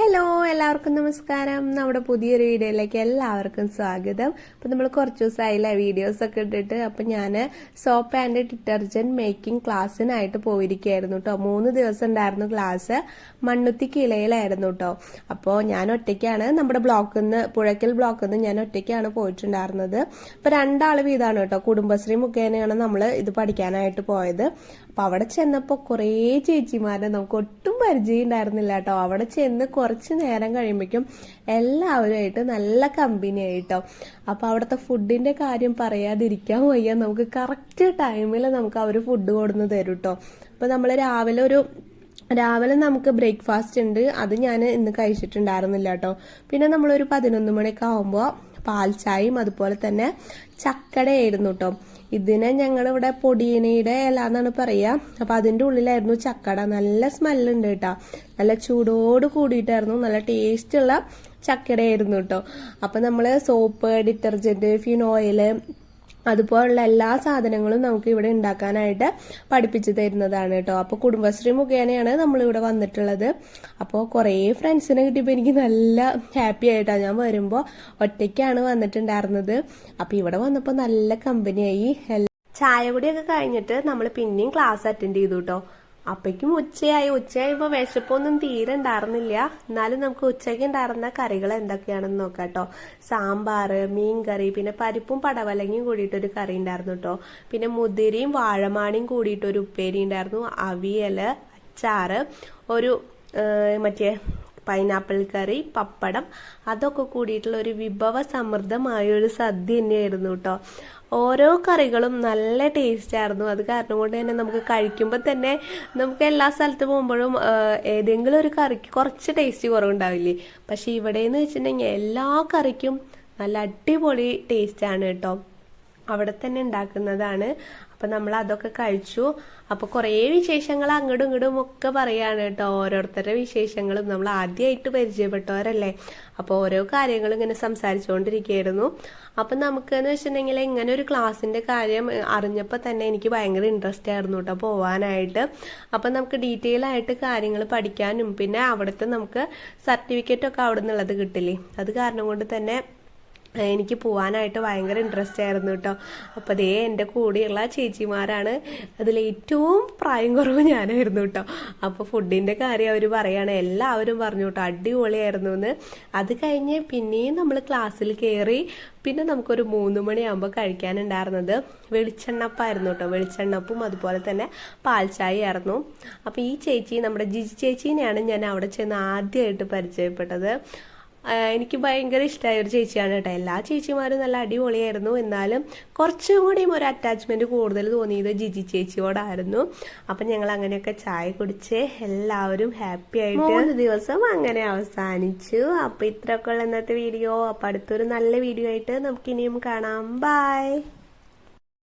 Hello എല്ലാവർക്കും നമസ്കാരം. നമ്മുടെ പുതിയൊരു വീഡിയോയിലേക്ക് എല്ലാവർക്കും സ്വാഗതം. അപ്പോൾ നമ്മൾ കുറച്ച് ദിവസമായില്ല വീഡിയോസ് ഒക്കെ ഇട്ടിട്ട്. അപ്പോൾ ഞാൻ സോപ്പ് ആൻഡ് ഡിറ്റർജന്റ് മേക്കിംഗ് ക്ലാസ്സിനായിട്ട് പോയിരിക്കുകയായിരുന്നു കേട്ടോ മൂന്ന് ദിവസം ഉണ്ടായിരുന്നു ക്ലാസ് മണ്ണുത്തി കിളയിലായിരുന്നു കേട്ടോ അപ്പോൾ ഞാൻ ഒറ്റയ്ക്കാണ് നമ്മുടെ ബ്ലോക്കിൽ നിന്ന് പുഴയ്ക്കൽ ബ്ലോക്കിൽ നിന്ന് ഞാൻ ഒറ്റയ്ക്കാണ് പോയിട്ടുണ്ടായിരുന്നത്. അപ്പോൾ രണ്ടാൾ വീതമാണ് കേട്ടോ കുടുംബശ്രീ മുഖേനയാണ് നമ്മൾ ഇത് പഠിക്കാനായിട്ട് പോയത്. അപ്പൊ അവിടെ ചെന്നപ്പോൾ കുറേ ചേച്ചിമാരെ നമുക്ക് ഒട്ടും പരിചയം ഉണ്ടായിരുന്നില്ല കേട്ടോ. അവിടെ ചെന്ന് കുറച്ച് നേരം കഴിയുമ്പോഴേക്കും എല്ലാവരുമായിട്ട് നല്ല കമ്പനി ആയിട്ടോ. അപ്പൊ അവിടുത്തെ ഫുഡിന്റെ കാര്യം പറയാതിരിക്കാൻ വയ്യ. നമുക്ക് കറക്റ്റ് ടൈമിൽ നമുക്ക് അവർ ഫുഡ് കൊടുന്ന് തരും കേട്ടോ അപ്പൊ നമ്മൾ രാവിലെ ഒരു രാവിലെ നമുക്ക് ബ്രേക്ക്ഫാസ്റ്റ് ഉണ്ട്. അത് ഞാൻ ഇന്ന് കഴിച്ചിട്ടുണ്ടായിരുന്നില്ല കേട്ടോ പിന്നെ നമ്മളൊരു പതിനൊന്ന് മണിയൊക്കെ ആകുമ്പോൾ പാൽ ചായയും അതുപോലെ തന്നെ ചക്കടയായിരുന്നു കേട്ടോ ഇതിനെ ഞങ്ങളിവിടെ പൊടിയനയുടെ ഇല എന്നാണ് പറയുക അപ്പൊ അതിന്റെ ഉള്ളിലായിരുന്നു ചക്കട. നല്ല സ്മെല്ലുണ്ട് കേട്ടോ നല്ല ചൂടോട് കൂടിയിട്ടായിരുന്നു. നല്ല ടേസ്റ്റ് ഉള്ള ചക്കടയായിരുന്നു കേട്ടോ അപ്പൊ നമ്മൾ സോപ്പ് ഡിറ്റർജന്റ് ഫിനോയിൽ അതുപോലുള്ള എല്ലാ സാധനങ്ങളും നമുക്ക് ഇവിടെ ഉണ്ടാക്കാനായിട്ട് പഠിപ്പിച്ചു തരുന്നതാണ് കേട്ടോ. അപ്പോൾ കുടുംബശ്രീ മുഖേനയാണ് നമ്മൾ ഇവിടെ വന്നിട്ടുള്ളത്. അപ്പോൾ കുറേ ഫ്രണ്ട്സിനെ കിട്ടിയപ്പോൾ എനിക്ക് നല്ല ഹാപ്പി ആയിട്ടാണ് ഞാൻ വരുമ്പോൾ ഒറ്റയ്ക്കാണ് വന്നിട്ടുണ്ടായിരുന്നത്. അപ്പോൾ ഇവിടെ വന്നപ്പോൾ നല്ല കമ്പനിയായി ചായ കൂടിയൊക്കെ കഴിഞ്ഞിട്ട് നമ്മൾ പിന്നെയും ക്ലാസ് അറ്റൻഡ് ചെയ്തു കേട്ടോ. അപ്പയ്ക്കും ഉച്ചയായി. ഉച്ചയായപ്പോ വിശപ്പൊന്നും തീരെ ഉണ്ടായിരുന്നില്ല. എന്നാലും നമുക്ക് ഉച്ചയ്ക്ക് ഉണ്ടായിരുന്ന കറികൾ എന്തൊക്കെയാണെന്ന് നോക്കാം കേട്ടോ. സാമ്പാർ മീൻകറി പിന്നെ പരിപ്പും പടവലങ്ങയും കൂടിയിട്ടൊരു കറി ഉണ്ടായിരുന്നു കേട്ടോ. പിന്നെ മുതിരയും വാഴമാണിയും കൂടിയിട്ടൊരു ഉപ്പേരി ഉണ്ടായിരുന്നു. അവിയൽ അച്ചാറ് ഒരു മറ്റേ പൈനാപ്പിൾ കറി പപ്പടം അതൊക്കെ കൂടിയിട്ടുള്ള ഒരു വിഭവ സമൃദ്ധമായ ഒരു സദ്യ തന്നെയായിരുന്നു കേട്ടോ ഓരോ കറികളും നല്ല ടേസ്റ്റ് ആയിരുന്നു. അത് കാരണം കൊണ്ട് തന്നെ നമുക്ക് കഴിക്കുമ്പോൾ തന്നെ നമുക്ക് എല്ലാ സ്ഥലത്ത് പോകുമ്പോഴും ഏതെങ്കിലും ഒരു കറിക്ക് കുറച്ച് ടേസ്റ്റ് കുറവുണ്ടാവില്ലേ? പക്ഷെ ഇവിടെ എന്ന് വെച്ചിട്ടുണ്ടെങ്കിൽ എല്ലാ കറിക്കും നല്ല അടിപൊളി ടേസ്റ്റ് ആണ് കേട്ടോ അവിടെ തന്നെ ഉണ്ടാക്കുന്നതാണ്. അപ്പൊ നമ്മൾ അതൊക്കെ കഴിച്ചു. അപ്പൊ കുറേ വിശേഷങ്ങൾ അങ്ങോട്ടും ഇങ്ങോട്ടും ഒക്കെ പറയാണ് കേട്ടോ. ഓരോരുത്തരുടെ വിശേഷങ്ങളും നമ്മൾ ആദ്യമായിട്ട് പരിചയപ്പെട്ടവരല്ലേ? അപ്പോൾ ഓരോ കാര്യങ്ങളും ഇങ്ങനെ സംസാരിച്ചുകൊണ്ടിരിക്കുകയായിരുന്നു. അപ്പൊ നമുക്ക് എന്ന് വെച്ചിട്ടുണ്ടെങ്കിൽ ഇങ്ങനെ ഒരു ക്ലാസ്സിന്റെ കാര്യം അറിഞ്ഞപ്പോൾ തന്നെ എനിക്ക് ഭയങ്കര ഇൻട്രസ്റ്റ് ആയിരുന്നു കേട്ടോ പോവാനായിട്ട്. അപ്പൊ നമുക്ക് ഡീറ്റെയിൽ ആയിട്ട് കാര്യങ്ങൾ പഠിക്കാനും പിന്നെ അവിടുത്തെ നമുക്ക് സർട്ടിഫിക്കറ്റ് ഒക്കെ അവിടെ നിന്നുള്ളത് കിട്ടില്ലേ? അത് കാരണം കൊണ്ട് തന്നെ എനിക്ക് പോവാനായിട്ട് ഭയങ്കര ഇൻട്രസ്റ്റ് ആയിരുന്നു കേട്ടോ അപ്പോൾ അതേ എന്റെ കൂടെയുള്ള ചേച്ചിമാരാണ് അതിൽ ഏറ്റവും പ്രായം കുറവ് ഞാനായിരുന്നു കേട്ടോ അപ്പോൾ ഫുഡിന്റെ കാര്യം അവർ പറയാണ് എല്ലാവരും പറഞ്ഞു കേട്ടോ അടിപൊളിയായിരുന്നു എന്ന് അത് കഴിഞ്ഞ് പിന്നെയും നമ്മൾ ക്ലാസ്സിൽ കയറി പിന്നെ നമുക്കൊരു മൂന്ന് മണിയാകുമ്പോൾ കഴിക്കാനുണ്ടായിരുന്നത് വെളിച്ചെണ്ണപ്പായിരുന്നു കേട്ടോ വെളിച്ചെണ്ണപ്പും അതുപോലെ തന്നെ പാൽച്ചായ ആയിരുന്നു അപ്പോൾ ഈ ചേച്ചി നമ്മുടെ ജിജി ചേച്ചീനെയാണ് ഞാൻ അവിടെ ചെന്ന് ആദ്യമായിട്ട് പരിചയപ്പെട്ടത്. എനിക്ക് ഭയങ്കര ഇഷ്ടമായ ഒരു ചേച്ചിയാണ് കേട്ടോ. എല്ലാ ചേച്ചിമാരും നല്ല അടിപൊളിയായിരുന്നു. എന്നാലും കുറച്ചും കൂടിയും ഒരു അറ്റാച്ച്മെന്റ് കൂടുതൽ തോന്നിയത് ജിജി ചേച്ചിയോടായിരുന്നു. അപ്പം ഞങ്ങൾ അങ്ങനെയൊക്കെ ചായ കുടിച്ച് എല്ലാവരും ഹാപ്പി ആയിട്ട് മൂന്ന് ദിവസം അങ്ങനെ അവസാനിച്ചു. അപ്പൊ ഇത്രയൊക്കെ ഉള്ള ഇന്നത്തെ വീഡിയോ അപ്പൊ അടുത്തൊരു നല്ല വീഡിയോ ആയിട്ട് നമുക്ക് ഇനിയും കാണാം. ബൈ